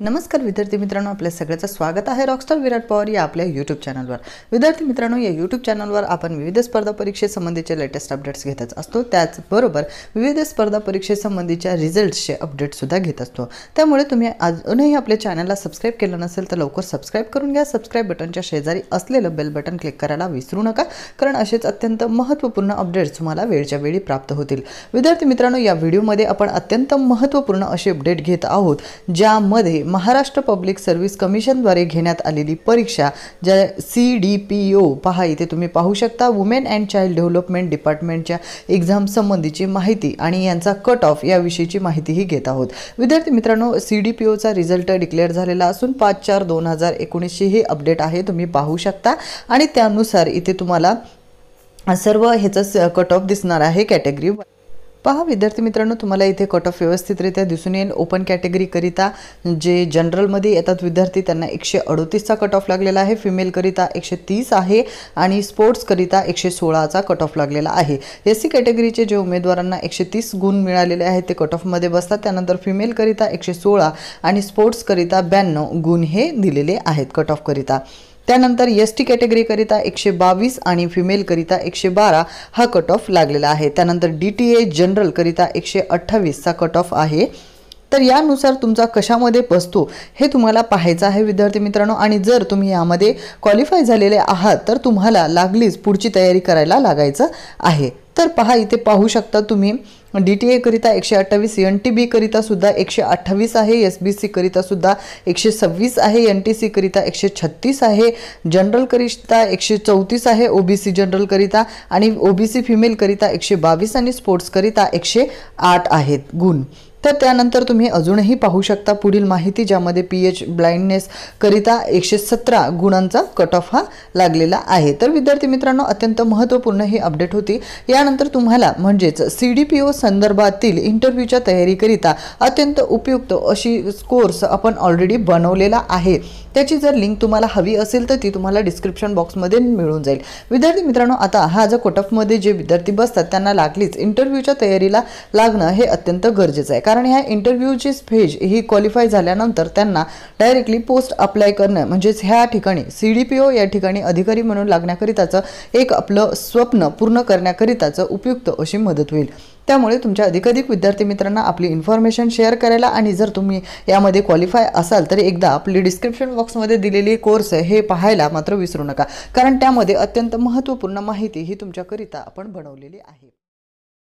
नमस्कार विद्यार्थी मित्रांनो आपल्या सगळ्याचं स्वागत आहे रॉकस्टार विराट पवार या आपल्या यूट्यूब चॅनलवर विद्यार्थी मित्रांनो या यूट्यूब चॅनलवर आपण विविध स्पर्धा परीक्षेसंबंधीचे लेटेस्ट अपडेट्स घेतच असतो. त्याचबरोबर विविध स्पर्धा परीक्षेसंबंधीच्या रिझल्ट्सचे अपडेटसुद्धा घेत असतो. त्यामुळे तुम्ही अजूनही आपल्या चॅनलला सबस्क्राईब केलं नसेल तर लवकर सबस्क्राईब करून घ्या. सबस्क्राईब बटनच्या शेजारी असलेलं बेल बटन क्लिक करायला विसरू नका कारण असेच अत्यंत महत्त्वपूर्ण अपडेट्स तुम्हाला वेळच्या वेळी प्राप्त होतील. विद्यार्थी मित्रांनो या व्हिडिओमध्ये आपण अत्यंत महत्त्वपूर्ण असे अपडेट घेत आहोत ज्यामध्ये महाराष्ट्र पब्लिक सर्व्हिस कमिशनद्वारे घेण्यात आलेली परीक्षा ज्या सी डी पी ओ पहा इथे तुम्ही पाहू शकता वुमेन अँड चाइल्ड डेव्हलपमेंट डिपार्टमेंटच्या एक्झाम संबंधीची माहिती आणि यांचा कट ऑफ याविषयीची माहितीही घेत आहोत. विद्यार्थी मित्रांनो सी डी पी ओचा रिझल्ट डिक्लेअर झालेला असून पाच चार दोन हजार एकोणीसशे ही अपडेट आहे तुम्ही पाहू शकता. आणि त्यानुसार इथे तुम्हाला सर्व ह्याचं कट ऑफ दिसणार आहे कॅटेगरी पहा विद्यार्थी मित्रांनो तुम्हाला इथे कट ऑफ व्यवस्थितरित्या दिसून येईल. ओपन कॅटेगरीकरिता जे जनरलमध्ये येतात विद्यार्थी त्यांना एकशे अडोतीसचा कट ऑफ लागलेला आहे. फिमेलकरिता एकशे तीस आहे आणि स्पोर्ट्सकरिता एकशे सोळाचा कट ऑफ लागलेला आहे. एस सी कॅटेगरीचे जे उमेदवारांना एकशे तीस गुण मिळालेले आहेत ते कट ऑफमध्ये बसतात. त्यानंतर फिमेलकरिता एकशे सोळा आणि स्पोर्ट्सकरिता ब्याण्णव गुण हे दिलेले आहेत कट ऑफकरिता त्यानंतर एस टी कॅटेगरीकरिता एकशे बावीस आणि फिमेलकरिता एकशे बारा हा कट ऑफ लागलेला आहे. त्यानंतर डी टी ए जनरलकरिता एकशे अठ्ठावीसचा कट ऑफ आहे. तर यानुसार तुमचा कशामध्ये बसतो हे तुम्हाला पाहायचं आहे विद्यार्थी मित्रांनो. आणि जर तुम्ही यामध्ये क्वालिफाय झालेले आहात तर तुम्हाला लागलीच पुढची तयारी करायला लागायचं आहे. तर पहा इथे पाहू शकता तुम्ही डी टी एकरिता एकशे अठ्ठावीस एन टी बीकरिता सुद्धा एकशे अठ्ठावीस आहे एस बी सीकरिता सुद्धा एकशे सव्वीस आहे एन टी सीकरिता एकशे छत्तीस आहे जनरलकरिता एकशे चौतीस आहे ओ बी सी जनरलकरिता आणि ओ बी सी फिमेलकरिता एकशे बावीस आणि स्पोर्ट्सकरिता एकशे आठ आहेत. गुण. तर त्यानंतर तुम्ही अजूनही पाहू शकता पुढील माहिती ज्यामध्ये पी एच ब्लाइंडनेसकरिता एकशे सतरा गुणांचा कट ऑफ हा लागलेला आहे. तर विद्यार्थी मित्रांनो अत्यंत महत्त्वपूर्ण ही अपडेट होती. यानंतर तुम्हाला म्हणजेच सी डी पी ओ संदर्भातील इंटरव्ह्यूच्या तयारीकरिता अत्यंत उपयुक्त अशी कोर्स आपण ऑलरेडी बनवलेला आहे. त्याची जर लिंक तुम्हाला हवी असेल तर ती तुम्हाला डिस्क्रिप्शन बॉक्समध्ये मिळून जाईल. विद्यार्थी मित्रांनो आता हा जर कोटफमध्ये जे विद्यार्थी बसतात त्यांना लागलीच इंटरव्ह्यूच्या तयारीला लागणं हे अत्यंत गरजेचं आहे. कारण ह्या इंटरव्ह्यूची फेज ही क्वालिफाय झाल्यानंतर त्यांना डायरेक्टली पोस्ट अप्लाय करणं म्हणजेच ह्या ठिकाणी सी डी पी ओ या ठिकाणी अधिकारी म्हणून लागण्याकरिताचं एक आपलं स्वप्न पूर्ण करण्याकरिताचं उपयुक्त अशी मदत होईल. त्यामुळे तुमच्या अधिकाधिक विद्यार्थी मित्रांना आपली इन्फॉर्मेशन शेअर करायला आणि जर तुम्ही यामध्ये क्वालिफाय असाल तर एकदा आपली डिस्क्रिप्शन बॉक्समध्ये दिलेली कोर्स हे पाहायला मात्र विसरू नका. कारण त्यामध्ये अत्यंत महत्त्वपूर्ण माहिती ही तुमच्याकरिता आपण बनवलेली आहे.